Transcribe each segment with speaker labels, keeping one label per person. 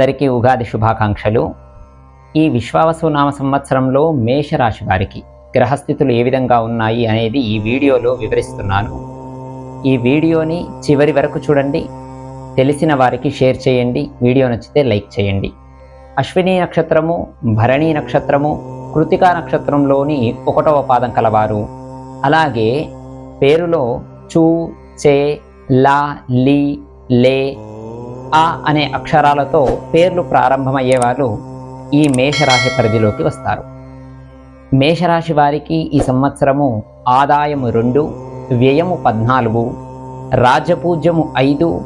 Speaker 1: అందరికీ ఉగాది శుభాకాంక్షలు. ఈ విశ్వావసు నామ సంవత్సరంలో మేషరాశి వారికి గ్రహస్థితులు ఏ విధంగా ఉన్నాయి అనేది ఈ వీడియోలో వివరిస్తున్నాను. ఈ వీడియోని చివరి వరకు చూడండి తెలిసిన వారికి షేర్ చేయండి వీడియో నచ్చితే లైక్ చేయండి. అశ్విని నక్షత్రము భరణి నక్షత్రము కృతికా నక్షత్రంలోని ఒకటవ పాదం కలవారు. అలాగే పేరులో చూ చే లా లీ లే ఆ అనే అక్షరాలతో పేర్లు ప్రారంభమయ్యేవారు ఈ మేషరాశి పరిధిలోకి వస్తారు. మేషరాశి వారికి ఈ సంవత్సరము ఆదాయము రెండు వ్యయము పద్నాలుగు రాజపూజ్యము ఐదు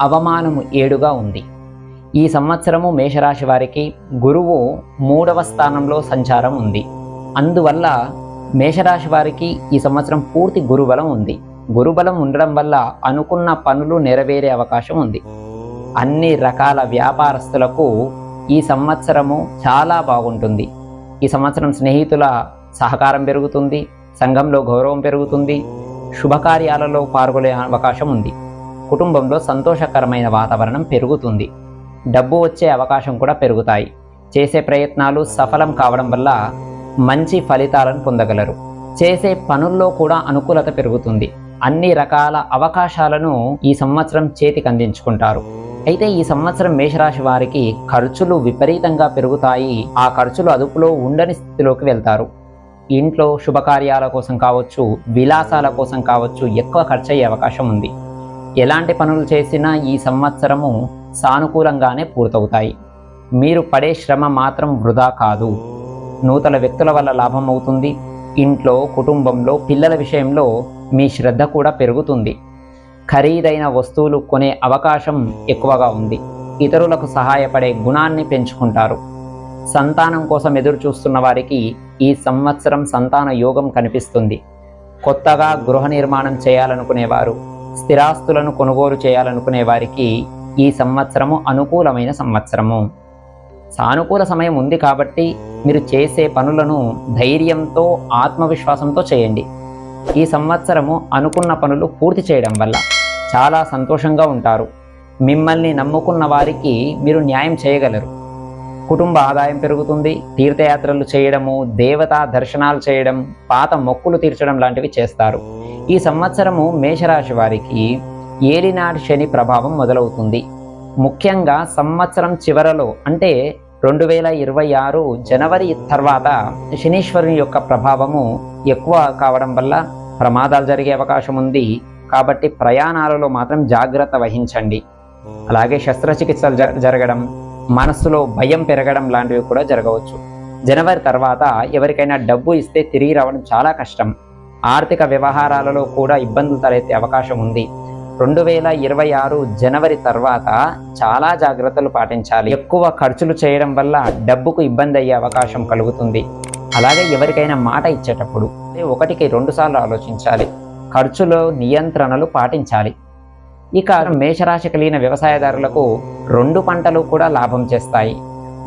Speaker 1: అవమానము ఏడుగా ఉంది. ఈ సంవత్సరము మేషరాశి వారికి గురువు మూడవ స్థానంలో సంచారం ఉంది. అందువల్ల మేషరాశి వారికి ఈ సంవత్సరం పూర్తి గురుబలం ఉంది. గురుబలం ఉండడం వల్ల అనుకున్న పనులు నెరవేరే అవకాశం ఉంది. అన్ని రకాల వ్యాపారస్తులకు ఈ సంవత్సరము చాలా బాగుంటుంది. ఈ సంవత్సరం స్నేహితుల సహకారం పెరుగుతుంది సంఘంలో గౌరవం పెరుగుతుంది శుభకార్యాలలో పాల్గొనే అవకాశం ఉంది. కుటుంబంలో సంతోషకరమైన వాతావరణం పెరుగుతుంది. డబ్బు వచ్చే అవకాశం కూడా పెరుగుతాయి. చేసే ప్రయత్నాలు సఫలం కావడం వల్ల మంచి ఫలితాలను పొందగలరు. చేసే పనుల్లో కూడా అనుకూలత పెరుగుతుంది. అన్ని రకాల అవకాశాలను ఈ సంవత్సరం చేతికి అందించుకుంటారు. అయితే ఈ సంవత్సరం మేషరాశి వారికి ఖర్చులు విపరీతంగా పెరుగుతాయి. ఆ ఖర్చులు అదుపులో ఉండని స్థితిలోకి వెళ్తారు. ఇంట్లో శుభకార్యాల కోసం కావచ్చు విలాసాల కోసం కావచ్చు ఎక్కువ ఖర్చు అయ్యే అవకాశం ఉంది. ఎలాంటి పనులు చేసినా ఈ సంవత్సరము సానుకూలంగానే పూర్తవుతాయి. మీరు పడే శ్రమ మాత్రం వృధా కాదు. నూతన వ్యక్తుల వల్ల లాభం అవుతుంది. ఇంట్లో కుటుంబంలో పిల్లల విషయంలో మీ శ్రద్ధ కూడా పెరుగుతుంది. ఖరీదైన వస్తువులు కొనే అవకాశం ఎక్కువగా ఉంది. ఇతరులకు సహాయపడే గుణాన్ని పెంచుకుంటారు. సంతానం కోసం ఎదురు చూస్తున్న వారికి ఈ సంవత్సరం సంతాన యోగం కనిపిస్తుంది. కొత్తగా గృహ నిర్మాణం చేయాలనుకునేవారు స్థిరాస్తులను కొనుగోలు చేయాలనుకునే వారికి ఈ సంవత్సరము అనుకూలమైన సంవత్సరము. సానుకూల సమయం ఉంది కాబట్టి మీరు చేసే పనులను ధైర్యంతో ఆత్మవిశ్వాసంతో చేయండి. ఈ సంవత్సరము అనుకున్న పనులు పూర్తి చేయడం వల్ల చాలా సంతోషంగా ఉంటారు. మిమ్మల్ని నమ్ముకున్న వారికి మీరు న్యాయం చేయగలరు. కుటుంబ ఆదాయం పెరుగుతుంది తీర్థయాత్రలు చేయడము దేవతా దర్శనాలు చేయడం పాత మొక్కులు తీర్చడం లాంటివి చేస్తారు. ఈ సంవత్సరము మేషరాశి వారికి ఏలినాటి శని ప్రభావం మొదలవుతుంది. ముఖ్యంగా సంవత్సరం చివరలో అంటే రెండు వేల ఇరవై ఆరు జనవరి తర్వాత శనీశ్వరుని యొక్క ప్రభావము ఎక్కువ కావడం వల్ల ప్రమాదాలు జరిగే అవకాశం ఉంది. కాబట్టి ప్రయాణాలలో మాత్రం జాగ్రత్త వహించండి. అలాగే శస్త్రచికిత్సలు జ- జరగడం మనస్సులో భయం పెరగడం లాంటివి కూడా జరగవచ్చు. జనవరి తర్వాత ఎవరికైనా డబ్బు ఇస్తే తిరిగి రావడం చాలా కష్టం. ఆర్థిక వ్యవహారాలలో కూడా ఇబ్బందులు తలెత్తే అవకాశం ఉంది. రెండు వేల ఇరవై ఆరు జనవరి తర్వాత చాలా జాగ్రత్తలు పాటించాలి. ఎక్కువ ఖర్చులు చేయడం వల్ల డబ్బుకు ఇబ్బంది అయ్యే అవకాశం కలుగుతుంది. అలాగే ఎవరికైనా మాట ఇచ్చేటప్పుడు ఒకటికి రెండుసార్లు ఆలోచించాలి. ఖర్చులో నియంత్రణలు పాటించాలి. ఇక మేషరాశి కలిగిన వ్యవసాయదారులకు రెండు పంటలు కూడా లాభం చేస్తాయి.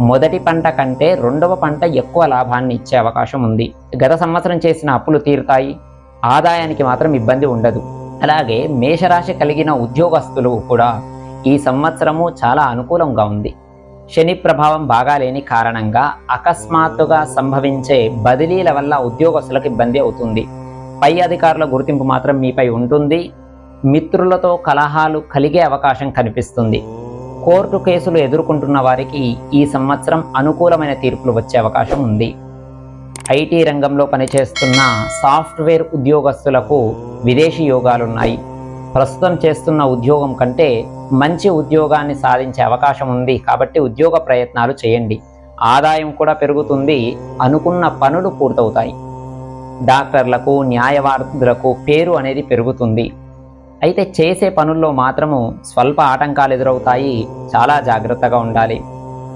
Speaker 1: మొదటి పంట కంటే రెండవ పంట ఎక్కువ లాభాన్ని ఇచ్చే అవకాశం ఉంది. గత సంవత్సరం చేసిన అప్పులు తీరుతాయి. ఆదాయానికి మాత్రం ఇబ్బంది ఉండదు. అలాగే మేషరాశి కలిగిన ఉద్యోగస్తులు కూడా ఈ సంవత్సరము చాలా అనుకూలంగా ఉంది. శని ప్రభావం బాగాలేని కారణంగా అకస్మాత్తుగా సంభవించే బదిలీల వల్ల ఉద్యోగస్తులకు ఇబ్బంది అవుతుంది. పై అధికారుల గుర్తింపు మాత్రం మీపై ఉంటుంది. మిత్రులతో కలహాలు కలిగే అవకాశం కనిపిస్తుంది. కోర్టు కేసులు ఎదుర్కొంటున్న వారికి ఈ సంవత్సరం అనుకూలమైన తీర్పులు వచ్చే అవకాశం ఉంది. ఐటీ రంగంలో పనిచేస్తున్న సాఫ్ట్వేర్ ఉద్యోగస్తులకు విదేశీ యోగాలున్నాయి. ప్రస్తుతం చేస్తున్న ఉద్యోగం కంటే మంచి ఉద్యోగాన్ని సాధించే అవకాశం ఉంది. కాబట్టి ఉద్యోగ ప్రయత్నాలు చేయండి. ఆదాయం కూడా పెరుగుతుంది. అనుకున్న పనులు పూర్తవుతాయి. డాక్టర్లకు న్యాయవాదులకు పేరు అనేది పెరుగుతుంది. అయితే చేసే పనుల్లో మాత్రము స్వల్ప ఆటంకాలు ఎదురవుతాయి. చాలా జాగ్రత్తగా ఉండాలి.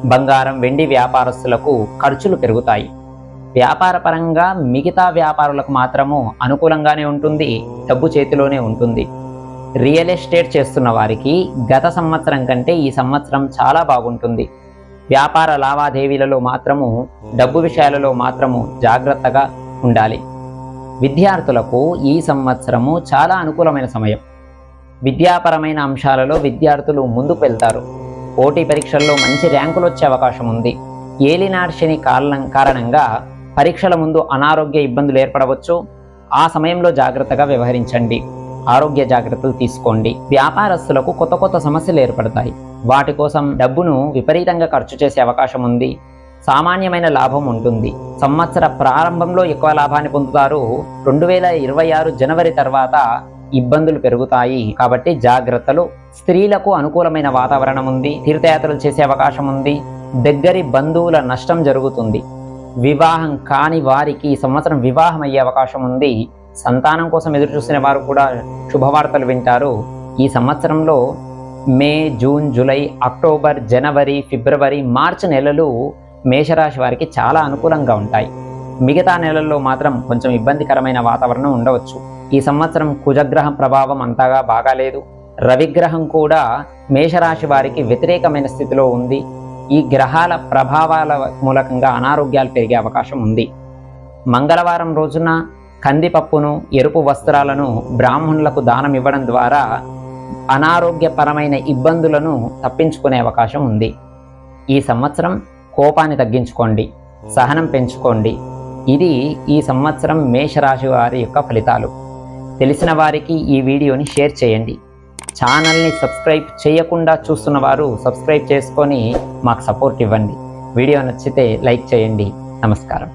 Speaker 1: బంగారం వెండి వ్యాపారస్తులకు ఖర్చులు పెరుగుతాయి. వ్యాపారపరంగా మిగతా వ్యాపారులకు మాత్రము అనుకూలంగానే ఉంటుంది. డబ్బు చేతిలోనే ఉంటుంది. రియల్ ఎస్టేట్ చేస్తున్న వారికి గత సంవత్సరం కంటే ఈ సంవత్సరం చాలా బాగుంటుంది. వ్యాపార లావాదేవీలలో మాత్రము డబ్బు విషయాలలో మాత్రము జాగ్రత్తగా ఉండాలి. విద్యార్థులకు ఈ సంవత్సరము చాలా అనుకూలమైన సమయం. విద్యాపరమైన అంశాలలో విద్యార్థులు ముందుకు వెళ్తారు. పోటీ పరీక్షల్లో మంచి ర్యాంకులు వచ్చే అవకాశం ఉంది. ఏలినాడు శని కారణం కారణంగా పరీక్షల ముందు అనారోగ్య ఇబ్బందులు ఏర్పడవచ్చు. ఆ సమయంలో జాగ్రత్తగా వ్యవహరించండి. ఆరోగ్య జాగ్రత్తలు తీసుకోండి. వ్యాపారస్తులకు కొత్త కొత్త సమస్యలు ఏర్పడతాయి. వాటి కోసం డబ్బును విపరీతంగా ఖర్చు చేసే అవకాశం ఉంది. సామాన్యమైన లాభం ఉంటుంది. సంవత్సర ప్రారంభంలో ఎక్కువ లాభాన్ని పొందుతారు. రెండు వేల ఇరవై ఆరు జనవరి తర్వాత ఇబ్బందులు పెరుగుతాయి. కాబట్టి జాగ్రత్తలు. స్త్రీలకు అనుకూలమైన వాతావరణం ఉంది. తీర్థయాత్రలు చేసే అవకాశం ఉంది. దగ్గరి బంధువుల నష్టం జరుగుతుంది. వివాహం కాని వారికి ఈ సంవత్సరం వివాహం అయ్యే అవకాశం ఉంది. సంతానం కోసం ఎదురు చూసిన వారు కూడా శుభవార్తలు వింటారు. ఈ సంవత్సరంలో మే జూన్ జూలై అక్టోబర్ జనవరి ఫిబ్రవరి మార్చి నెలలు మేషరాశి వారికి చాలా అనుకూలంగా ఉంటాయి. మిగతా నెలల్లో మాత్రం కొంచెం ఇబ్బందికరమైన వాతావరణం ఉండవచ్చు. ఈ సంవత్సరం కుజగ్రహం ప్రభావం అంతగా బాగాలేదు. రవిగ్రహం కూడా మేషరాశి వారికి వ్యతిరేకమైన స్థితిలో ఉంది. ఈ గ్రహాల ప్రభావాల మూలకంగా అనారోగ్యాలు పెరిగే అవకాశం ఉంది. మంగళవారం రోజున కందిపప్పును ఎరుపు వస్త్రాలను బ్రాహ్మణులకు దానం ఇవ్వడం ద్వారా అనారోగ్యపరమైన ఇబ్బందులను తప్పించుకునే అవకాశం ఉంది. ఈ సంవత్సరం కోపాన్ని తగ్గించుకోండి సహనం పెంచుకోండి. ఇది ఈ సంవత్సరం మేషరాశి వారి యొక్క ఫలితాలు. తెలిసిన వారికి ఈ వీడియోని షేర్ చేయండి. ఛానల్ని సబ్స్క్రైబ్ చేయకుండా చూస్తున్న వారు సబ్స్క్రైబ్ చేసుకొని మాకు సపోర్ట్ ఇవ్వండి. వీడియో నచ్చితే లైక్ చేయండి. నమస్కారం.